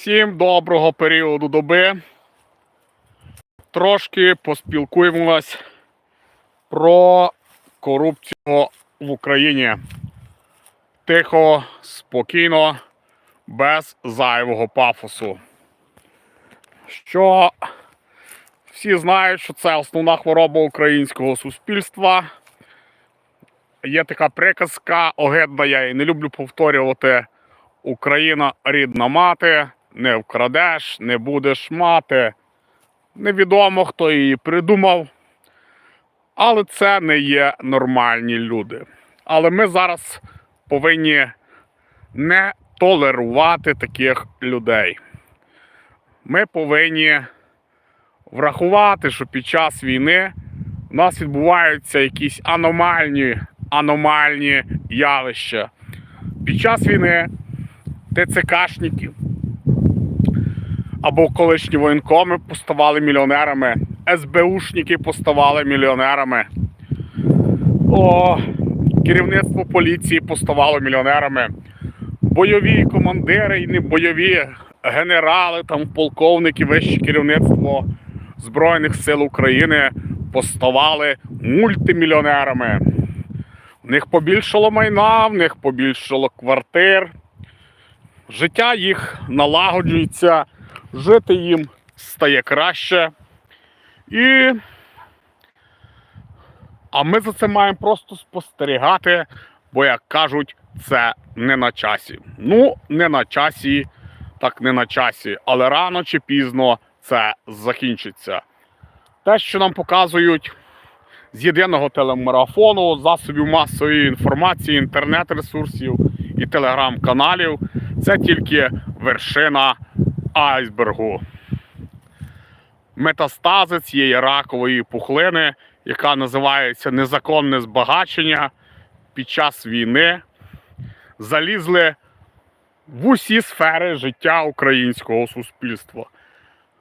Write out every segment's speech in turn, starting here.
Всім доброго періоду доби. Трошки поспілкуємось про корупцію в Україні. Тихо, спокійно, без зайвого пафосу. Що всі знають, що це основна хвороба українського суспільства. Є така приказка, огидна, я її не люблю повторювати. Україна рідна мати, не вкрадеш, не будеш мати. Невідомо, хто її придумав, але це не є нормальні люди. Але ми зараз повинні не толерувати таких людей. Ми повинні врахувати, що під час війни у нас відбуваються якісь аномальні, аномальні явища. Під час війни ТЦКшників або колишні воєнкоми поставали мільйонерами, СБУшники поставали мільйонерами. О, керівництво поліції поставало мільйонерами. Бойові командири і не бойові генерали, там полковники, вище керівництво Збройних сил України поставали мультимільйонерами. В них побільшало майна, в них побільшало квартир. Життя їх налагоджується, жити їм стає краще. І... А ми за це маємо просто спостерігати, бо, як кажуть, це не на часі. Ну, не на часі, так не на часі, але рано чи пізно це закінчиться. Те, що нам показують з єдиного телемарафону, засобів масової інформації, інтернет-ресурсів і телеграм-каналів, це тільки вершина айсбергу. Метастази цієї ракової пухлини, яка називається незаконне збагачення під час війни, залізли в усі сфери життя українського суспільства.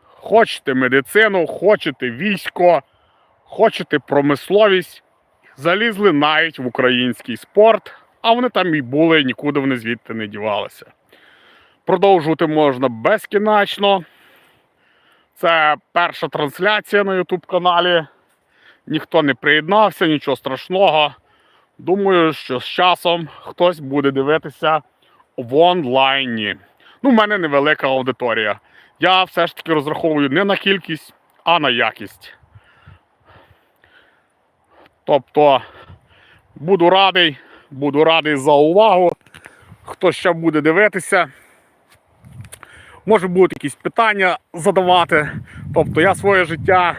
Хочете медицину, хочете військо, хочете промисловість, залізли навіть в український спорт, а вони там і були, нікуди вони звідти не дівалися. Продовжувати можна безкінечно. Це перша трансляція на YouTube каналі. Ніхто не приєднався, нічого страшного. Думаю, що з часом хтось буде дивитися в онлайні. Ну, в мене невелика аудиторія. Я все ж таки розраховую не на кількість, а на якість. Тобто буду радий, буду радий за увагу. Хто ще буде дивитися, може будуть якісь питання задавати. Тобто я своє життя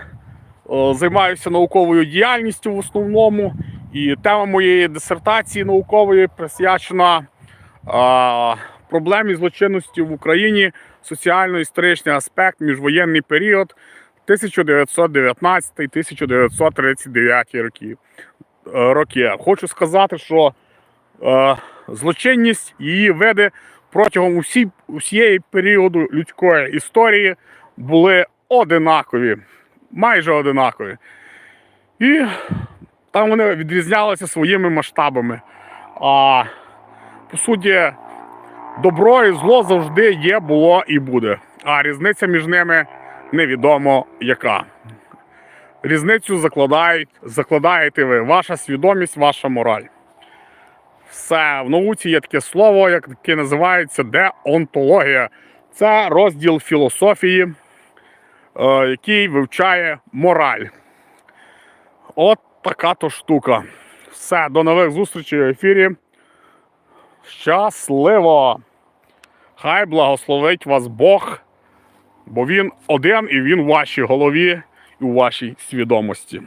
е, займаюся науковою діяльністю в основному, і тема моєї дисертації наукової присвячена е, проблемі злочинності в Україні, соціально-історичний аспект, міжвоєнний період 1919-1939 роки. Е, роки. Хочу сказати, що е, злочинність її види протягом усі, усієї періоду людської історії були одинакові, майже одинакові. І там вони відрізнялися своїми масштабами. А по суті, добро і зло завжди є, було і буде. А різниця між ними невідомо яка. Різницю закладають, закладаєте ви, ваша свідомість, ваша мораль. Все, в науці є таке слово, яке називається деонтологія. Це розділ філософії, е, який вивчає мораль. От така то штука. Все, до нових зустрічей в ефірі. Щасливо! Хай благословить вас Бог, бо Він один і Він в вашій голові і у вашій свідомості.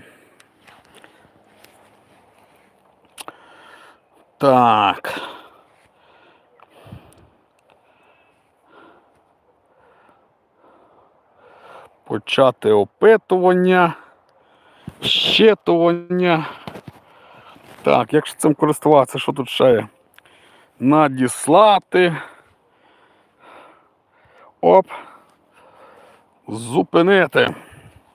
Так. Почати опитування, щитування. Так, як ж цим користуватися, що тут ще є? Надіслати. Оп. Зупинити.